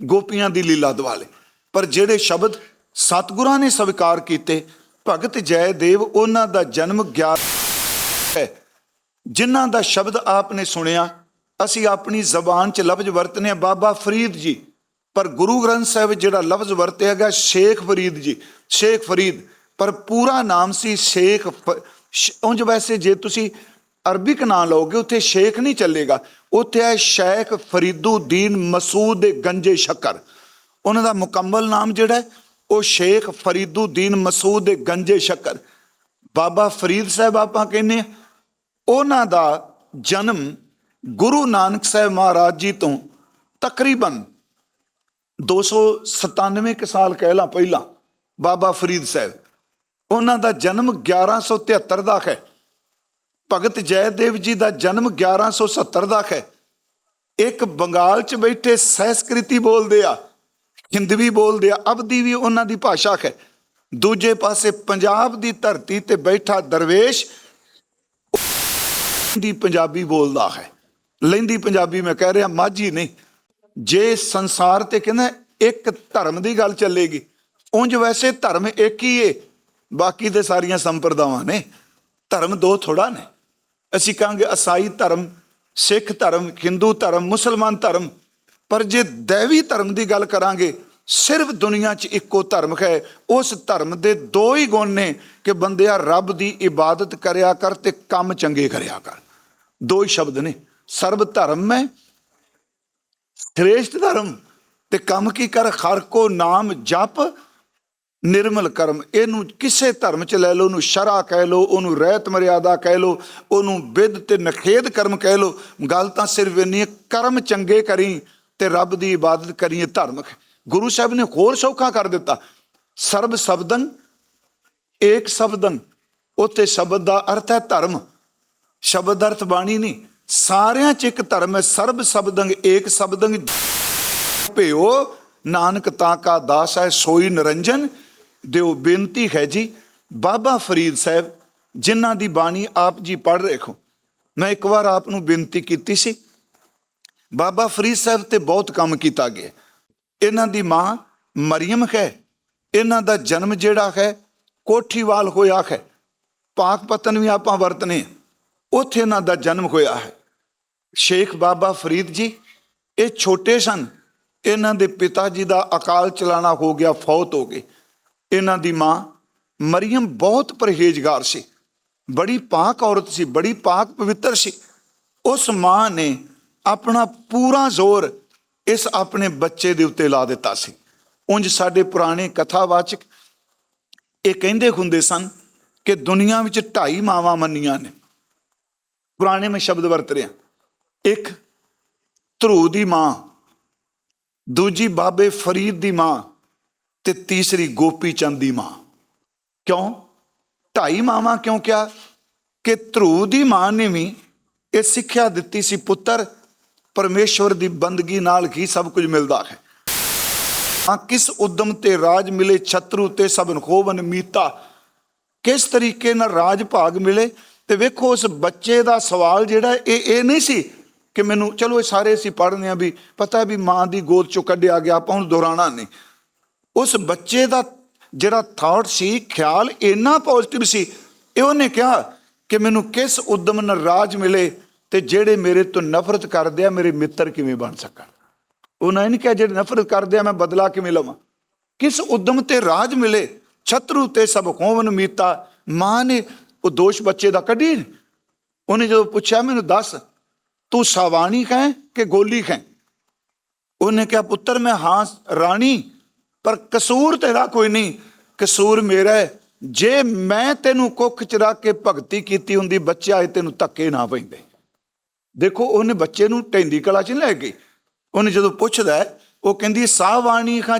ਗੋਪੀਆਂ ਦੀ ਲੀਲਾ ਦੁਆਲੇ ਪਰ ਜਿਹੜੇ ਸ਼ਬਦ ਸਤਿਗੁਰਾਂ ਨੇ ਸਵੀਕਾਰ ਕੀਤੇ, ਭਗਤ ਜੈਦੇਵ ਉਹਨਾਂ ਦਾ ਜਨਮ 11 ਹੈ। ਜਿਨ੍ਹਾਂ ਦਾ ਸ਼ਬਦ ਆਪ ਨੇ ਸੁਣਿਆ, ਅਸੀਂ ਆਪਣੀ ਜ਼ਬਾਨ 'ਚ ਲਫ਼ਜ਼ ਵਰਤਨੇ ਆ, ਬਾਬਾ ਫਰੀਦ ਜੀ। ਪਰ ਗੁਰੂ ਗ੍ਰੰਥ ਸਾਹਿਬ ਜਿਹੜਾ ਲਫ਼ਜ਼ ਵਰਤਿਆ ਗਿਆ ਸ਼ੇਖ ਫਰੀਦ ਜੀ, ਸ਼ੇਖ ਫਰੀਦ। ਪਰ ਪੂਰਾ ਨਾਮ ਸੀ ਸ਼ੇਖ ਉਂਝ ਵੈਸੇ ਜੇ ਤੁਸੀਂ ਅਰਬਿਕ ਨਾਂ ਲਓਗੇ, ਉੱਥੇ ਸ਼ੇਖ ਨਹੀਂ ਚੱਲੇਗਾ। ਉੱਥੇ ਹੈ ਸ਼ੇਖ ਫਰੀਦੁਦੀਨ ਮਸੂਦ ਗੰਜੇ ਸ਼ੱਕਰ। ਉਹਨਾਂ ਦਾ ਮੁਕੰਮਲ ਨਾਮ ਜਿਹੜਾ ਉਹ ਸ਼ੇਖ ਫਰੀਦੁਦੀਨ ਮਸੂਦ ਦੇ ਗੰਜੇ ਸ਼ੱਕਰ। ਬਾਬਾ ਫਰੀਦ ਸਾਹਿਬ ਆਪਾਂ ਕਹਿੰਦੇ ਹਾਂ, ਉਹਨਾਂ ਦਾ ਜਨਮ ਗੁਰੂ ਨਾਨਕ ਸਾਹਿਬ ਮਹਾਰਾਜ ਜੀ ਤੋਂ ਤਕਰੀਬਨ 297 ਕੁ ਸਾਲ ਕਹਿ ਲਾਂ ਪਹਿਲਾਂ, ਬਾਬਾ ਫਰੀਦ ਸਾਹਿਬ। ਉਹਨਾਂ ਦਾ ਜਨਮ 1173 ਦਾ ਹੈ। ਭਗਤ ਜੈਦੇਵ ਜੀ ਦਾ ਜਨਮ 1170 ਦਾ ਹੈ। ਇੱਕ ਬੰਗਾਲ ਚ ਬੈਠੇ ਸੰਸਕ੍ਰਿਤੀ ਬੋਲਦੇ ਆ ਹਿੰਦਵੀ ਬੋਲਦੇ ਆ, ਅਬਦੀ ਵੀ ਉਹਨਾਂ ਦੀ ਭਾਸ਼ਾ ਹੈ। ਦੂਜੇ ਪਾਸੇ ਪੰਜਾਬ ਦੀ ਧਰਤੀ ਤੇ ਬੈਠਾ ਦਰਵੇਸ਼ ਦੀ ਪੰਜਾਬੀ ਬੋਲਦਾ ਹੈ। ਲੈਂਦੀ ਪੰਜਾਬੀ ਮੈਂ ਕਹਿ ਰਿਹਾ, ਮਾਝੀ ਨਹੀਂ। ਜੇ ਸੰਸਾਰ ਤੇ ਕਹਿੰਦਾ ਇੱਕ ਧਰਮ ਦੀ ਗੱਲ ਚੱਲੇਗੀ, ਉਂਝ ਵੈਸੇ ਧਰਮ ਇੱਕ ਹੀ ਏ, ਬਾਕੀ ਦੇ ਸਾਰੀਆਂ ਸੰਪਰਦਾਵਾਂ ਨੇ। ਧਰਮ ਦੋ ਥੋੜਾ ਨੇ। ਅਸੀਂ ਕਹਾਂਗੇ ਈਸਾਈ ਧਰਮ, ਸਿੱਖ ਧਰਮ, ਹਿੰਦੂ ਧਰਮ, ਮੁਸਲਮਾਨ ਧਰਮ। ਪਰ ਜੇ ਦੇਵੀ ਧਰਮ ਦੀ ਗੱਲ ਕਰਾਂਗੇ, ਸਿਰਫ ਦੁਨੀਆ 'ਚ ਇੱਕੋ ਧਰਮ ਹੈ। ਉਸ ਧਰਮ ਦੇ ਦੋ ਹੀ ਗੁਣ ਨੇ ਕਿ ਬੰਦਿਆ ਰੱਬ ਦੀ ਇਬਾਦਤ ਕਰਿਆ ਕਰ ਤੇ ਕੰਮ ਚੰਗੇ ਕਰਿਆ ਕਰ। ਦੋ ਹੀ ਸ਼ਬਦ ਨੇ। ਸਰਬ ਧਰਮ ਹੈ, ਸ਼੍ਰੇਸ਼ਟ ਧਰਮ ਤੇ ਕੰਮ ਕੀ ਕਰ? ਹਰ ਕੋ ਨਾਮ ਜਪ ਨਿਰਮਲ ਕਰਮ, ਇਹਨੂੰ ਕਿਸੇ ਧਰਮ ਚ ਲੈ ਲਓ, ਉਹਨੂੰ ਸ਼ਰਾ ਕਹਿ ਲਓ, ਉਹਨੂੰ ਰਹਿਤ ਮਰਿਆਦਾ ਕਹਿ ਲਓ, ਉਹਨੂੰ ਵਿਦ ਤੇ ਨਖੇਦ ਕਰਮ ਕਹਿ ਲਓ। ਗੱਲ ਤਾਂ ਸਿਰਫ ਇੰਨੀ ਹੈ, ਕਰਮ ਚੰਗੇ ਕਰੀ ਤੇ ਰੱਬ ਦੀ ਇਬਾਦਤ ਕਰੀਏ ਧਰਮ ਗੁਰੂ ਸਾਹਿਬ ਨੇ ਹੋਰ ਸੌਖਾ ਕਰ ਦਿੱਤਾ। ਸਰਬ ਸ਼ਬਦੰ, ਏਕ ਸ਼ਬਦੰ, ਉੱਥੇ ਸ਼ਬਦ ਦਾ ਅਰਥ ਹੈ ਧਰਮ। ਸ਼ਬਦ ਅਰਥ ਬਾਣੀ ਨਹੀਂ। ਸਾਰਿਆਂ ਚ ਇੱਕ ਧਰਮ ਹੈ, ਸਰਬ ਸ਼ਬਦੰ, ਏਕ ਸ਼ਬਦੰ। ਭਿਓ, ਨਾਨਕ ਤਾਂ ਕਾ ਦਾਸ ਹੈ, ਸੋਈ ਨਿਰੰਜਨ ਦਿਓ ਬੇਨਤੀ ਹੈ ਜੀ, ਬਾਬਾ ਫਰੀਦ ਸਾਹਿਬ, ਜਿਨ੍ਹਾਂ ਦੀ ਬਾਣੀ ਆਪ ਜੀ ਪੜ੍ਹ ਰਹੇ ਹੋ, ਮੈਂ ਇੱਕ ਵਾਰ ਆਪ ਨੂੰ ਬੇਨਤੀ ਕੀਤੀ ਸੀ, ਬਾਬਾ ਫਰੀਦ ਸਾਹਿਬ ਤੇ ਬਹੁਤ ਕੰਮ ਕੀਤਾ ਗਿਆ। ਇਹਨਾਂ ਦੀ ਮਾਂ ਮਰੀਮ ਹੈ, ਇਹਨਾਂ ਦਾ ਜਨਮ ਜਿਹੜਾ ਹੈ, ਕੋਠੀਵਾਲ ਹੋਇਆ ਹੈ, ਪਾਕ ਪਤਨ ਵੀ ਆਪਾਂ ਵਰਤਨੇ ਉੱਥੇ ਇਹਨਾਂ ਦਾ ਜਨਮ ਹੋਇਆ ਹੈ। ਸ਼ੇਖ ਬਾਬਾ ਫਰੀਦ ਜੀ, ਇਹ ਛੋਟੇ ਸਨ, ਇਹਨਾਂ ਦੇ ਪਿਤਾ ਜੀ ਦਾ ਅਕਾਲ ਚਲਾਣਾ ਹੋ ਗਿਆ, ਫੌਤ ਹੋ ਗਏ। ਇਹਨਾਂ ਦੀ ਮਾਂ ਮਰੀਮ ਬਹੁਤ ਪਰਹੇਜ਼ਗਾਰ ਸੀ। ਬੜੀ ਪਾਕ ਔਰਤ ਸੀ, ਬੜੀ ਪਾਕ ਪਵਿੱਤਰ ਸੀ। ਉਸ ਮਾਂ ਨੇ ਆਪਣਾ ਪੂਰਾ ਜ਼ੋਰ ਇਸ ਆਪਣੇ ਬੱਚੇ ਦੇ ਉੱਤੇ ਲਾ ਦਿੱਤਾ ਸੀ। ਉਂਝ ਸਾਡੇ ਪੁਰਾਣੇ ਕਥਾਵਾਚਕ ਇਹ ਕਹਿੰਦੇ ਹੁੰਦੇ ਸਨ ਕਿ ਦੁਨੀਆ ਵਿੱਚ ਢਾਈ ਮਾਵਾਂ ਮੰਨੀਆਂ ਨੇ। ਪੁਰਾਣੇ ਮੈਂ ਸ਼ਬਦ ਵਰਤ ਰਿਹਾ। ਇੱਕ ਧਰੂ ਦੀ ਮਾਂ, ਦੂਜੀ ਬਾਬੇ ਫਰੀਦ ਦੀ ਮਾਂ ਤੇ ਤੀਸਰੀ ਗੋਪੀ ਚੰਦ ਦੀ ਮਾਂ। ਕਿਉਂ? ਢਾਈ ਮਾਵਾਂ ਕਿਉਂ ਕਿਹਾ? ਕਿ ਧਰੂ ਦੀ ਮਾਂ ਨੇ ਵੀ ਇਹ ਸਿੱਖਿਆ ਦਿੱਤੀ ਸੀ ਪੁੱਤਰ, ਪਰਮੇਸ਼ਵਰ ਦੀ ਬੰਦਗੀ ਨਾਲ ਹੀ ਸਭ ਕੁਝ ਮਿਲਦਾ ਹੈ। ਹਾਂ ਕਿਸ ਉਦਮ ਤੇ ਰਾਜ ਮਿਲੇ ਛਤਰੂ ਤੇ ਸਭਨ ਖੋਵਨ ਮੀਤਾ? ਕਿਸ ਤਰੀਕੇ ਨਾਲ ਰਾਜ ਭਾਗ ਮਿਲੇ? ਤੇ ਵੇਖੋ, ਉਸ ਬੱਚੇ ਦਾ ਸਵਾਲ ਜਿਹੜਾ ਇਹ ਇਹ ਨਹੀਂ ਸੀ ਕਿ ਮੈਨੂੰ, ਚਲੋ ਇਹ ਸਾਰੇ ਅਸੀਂ ਪੜ੍ਹਨੇ ਆ ਵੀ ਪਤਾ ਵੀ ਮਾਂ ਦੀ ਗੋਦ ਚੋਂ ਕੱਢਿਆ ਗਿਆ, ਆਪਾਂ ਹੁਣ ਦੁਹਰਾਣਾ ਨਹੀਂ। ਉਸ ਬੱਚੇ ਦਾ ਜਿਹੜਾ ਥਾਟ ਸੀ, ਖਿਆਲ ਇੰਨਾ ਪੋਜ਼ਿਟਿਵ ਸੀ, ਇਹ ਉਹਨੇ ਕਿਹਾ ਕਿ ਮੈਨੂੰ ਕਿਸ ਉਦਮ ਨਾਲ ਰਾਜ ਮਿਲੇ ਤੇ ਜਿਹੜੇ ਮੇਰੇ ਤੋਂ ਨਫ਼ਰਤ ਕਰਦੇ ਆ, ਮੇਰੇ ਮਿੱਤਰ ਕਿਵੇਂ ਬਣ ਸਕਣ? ਉਹਨਾਂ ਇਹ ਨਹੀਂ ਕਿਹਾ, ਜਿਹੜੇ ਨਫ਼ਰਤ ਕਰਦੇ ਆ, ਮੈਂ ਬਦਲਾ ਕਿਵੇਂ ਲਵਾਂ? ਕਿਸ ਉਦਮ ਤੇ ਰਾਜ ਮਿਲੇ? ਛਤਰੂ ਤੇ ਸਭ ਕੌਮਨ ਮੀਤਾ, ਮਾਂ ਨੇ ਉਹ ਦੋਸ਼ ਬੱਚੇ ਦਾ ਕੱਢੀ ਉਹਨੇ ਜਦੋਂ ਪੁੱਛਿਆ, ਮੈਨੂੰ ਦੱਸ, ਤੂੰ ਸਾਵਾਣੀ ਕਹੇ ਕਿ ਗੋਲੀ ਕਹੇ ਉਹਨੇ ਕਿਹਾ, ਪੁੱਤਰ, ਮੈਂ ਹਾਂ, ਰਾਣੀ ਪਰ ਕਸੂਰ ਤੇਰਾ ਕੋਈ ਨਹੀਂ। ਕਸੂਰ ਮੇਰਾ ਹੈ। ਜੇ ਮੈਂ ਤੈਨੂੰ ਕੁੱਖ ਚ ਰੱਖ ਕੇ ਭਗਤੀ ਕੀਤੀ ਹੁੰਦੀ ਬੱਚਾ ਇਹ ਤੈਨੂੰ ਧੱਕੇ ਨਾ ਪੈਂਦੇ। ਦੇਖੋ, ਉਹਨੇ ਬੱਚੇ ਨੂੰ ਟੈਂਦੀ ਕਲਾ ਚ ਨੀ ਲੈ ਗਈ। ਉਹਨੇ ਜਦੋਂ ਪੁੱਛਦਾ ਉਹ ਕਹਿੰਦੀ, ਸਾਹਵਾਣੀ ਖਾਂ